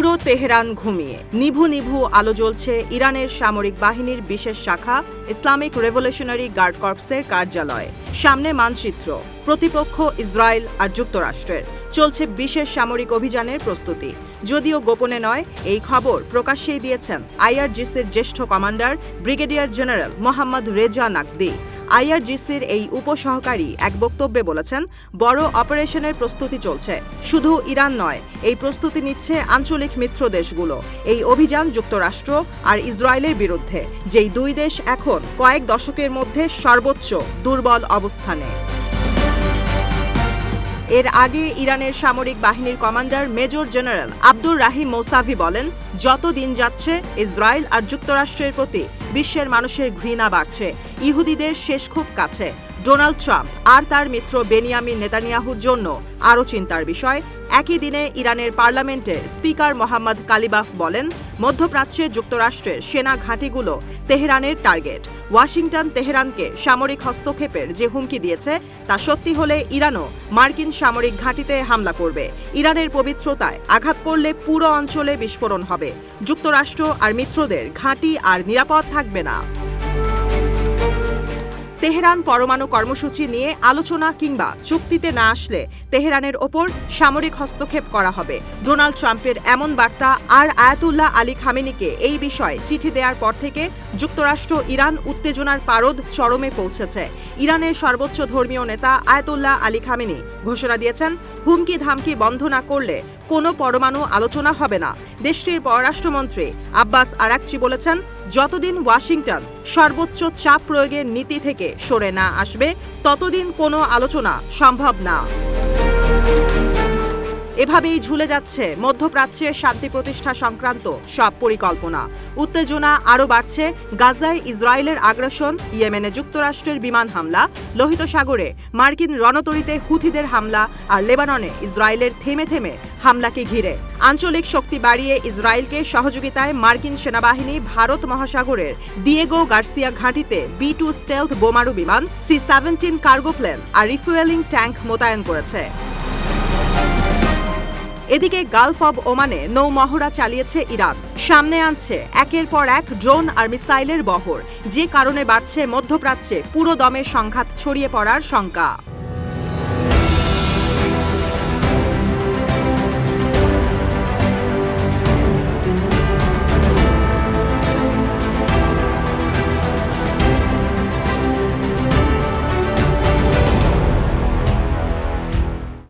Tehran ঘুমিয়ে। নিভু নিভু আলো জ্বলছে ইরানের সামরিক বাহিনীর বিশেষ শাখা, ইসলামিক রেভলিউশনারি গার্ড কর্পসের কার্যালয়। সামনে মানচিত্র, প্রতিপক্ষ ইসরায়েল আর যুক্তরাষ্ট্রের। চলছে বিশেষ সামরিক অভিযানের প্রস্তুতি। যদিও গোপনে নয়, এই খবর প্রকাশ্যেই দিয়েছেন আইআরজিসির জ্যেষ্ঠ commander brigadier general Mohammad Reza Naqdi. আইআরজিসির এই উপসহকারী এক বক্তব্যে বলেছেন, বড় অপারেশনের প্রস্তুতি চলছে। শুধু ইরান নয়, এই প্রস্তুতি নিচ্ছে আঞ্চলিক মিত্র দেশগুলো। এই অভিযান যুক্তরাষ্ট্র আর ইসরায়েলের বিরুদ্ধে, যেই দুই দেশ এখন কয়েক দশকের মধ্যে সর্বোচ্চ দুর্বল অবস্থানে। এর আগে ইরানের সামরিক বাহিনীর commander major general Abdur Rahim Mousavi বলেন, যত দিন যাচ্ছে, ইসরায়েল আর যুক্তরাষ্ট্রের প্রতি বিশ্বের মানুষের ঘৃণা বাড়ছে। ইহুদিদের শেষ খুব কাছে। ডোনাল্ড ট্রাম্প আর তার মিত্র বেনিয়ামিন নেতানিয়াহুর জন্য আরও চিন্তার বিষয়। একই দিনে ইরানের পার্লামেন্টে স্পিকার মোহাম্মদ কালিবাফ বলেন, মধ্যপ্রাচ্যে যুক্তরাষ্ট্রের সেনা ঘাঁটিগুলো তেহরানের টার্গেট। ওয়াশিংটন তেহরানকে সামরিক হস্তক্ষেপের যে হুমকি দিয়েছে, তা সত্যি হলে ইরানও মার্কিন সামরিক ঘাঁটিতে হামলা করবে। ইরানের পবিত্রতায় আঘাত করলে পুরো অঞ্চলে বিস্ফোরণ হবে। যুক্তরাষ্ট্র আর মিত্রদের ঘাঁটি আর নিরাপদ থাকবে না। তেহরান পরমাণু কর্মসূচি নিয়ে আলোচনা কিংবা চুক্তিতে না আসলে তেহরানের ওপর সামরিক হস্তক্ষেপ করা হবে। ডোনাল্ড ট্রাম্পের এমন বার্তা আর আয়াতুল্লাহ আলী খামেনিকে এই বিষয়ে চিঠি দেওয়ার পর থেকে যুক্তরাষ্ট্র ইরান উত্তেজনার পারদ চরমে পৌঁছেছে। ইরানের সর্বোচ্চ ধর্মীয় নেতা আয়াতুল্লাহ আলী খামেনি ঘোষণা দিয়েছেন হুমকি ধামকি বন্ধ না করলে কোনো পরমাণু আলোচনা হবে না। দেশটির পররাষ্ট্রমন্ত্রী আব্বাস আরাকচি বলেছেন যতদিন ওয়াশিংটন সর্বোচ্চ চাপ প্রয়োগের নীতি থেকে সরে না আসবে, ততদিন কোনো আলোচনা সম্ভব না। এভাবেই ঝুলে যাচ্ছে মধ্যপ্রাচ্যে শান্তি প্রতিষ্ঠা সংক্রান্ত সব পরিকল্পনা। উত্তেজনা আরও বাড়ছে গাজায় ইসরায়েলের আগ্রাসন, ইয়েমেনে যুক্তরাষ্ট্রের বিমান হামলা, লোহিত সাগরে মার্কিন রণতরীতে হুথিদের হামলা আর লেবাননে ইসরায়েলের থেমে থেমে হামলাকে ঘিরে। আঞ্চলিক শক্তি বাড়িয়ে ইসরায়েলকে সহযোগিতায় মার্কিন সেনাবাহিনী ভারত মহাসাগরের দিয়েগো গার্সিয়া ঘাঁটিতে বি টু স্টেলথ বোমারু বিমান, সি সেভেন্টিন কার্গো প্লেন আর রিফুয়েলিং ট্যাঙ্ক মোতায়েন করেছে। এদিকে গালফ অব ওমানে নৌ নৌমহড়া চালিয়েছে ইরান। সামনে আনছে একের পর এক ড্রোন আর মিসাইলের বহর। যে কারণে বাড়ছে মধ্যপ্রাচ্যে পুরো দমে সংঘাত ছড়িয়ে পড়ার শঙ্কা।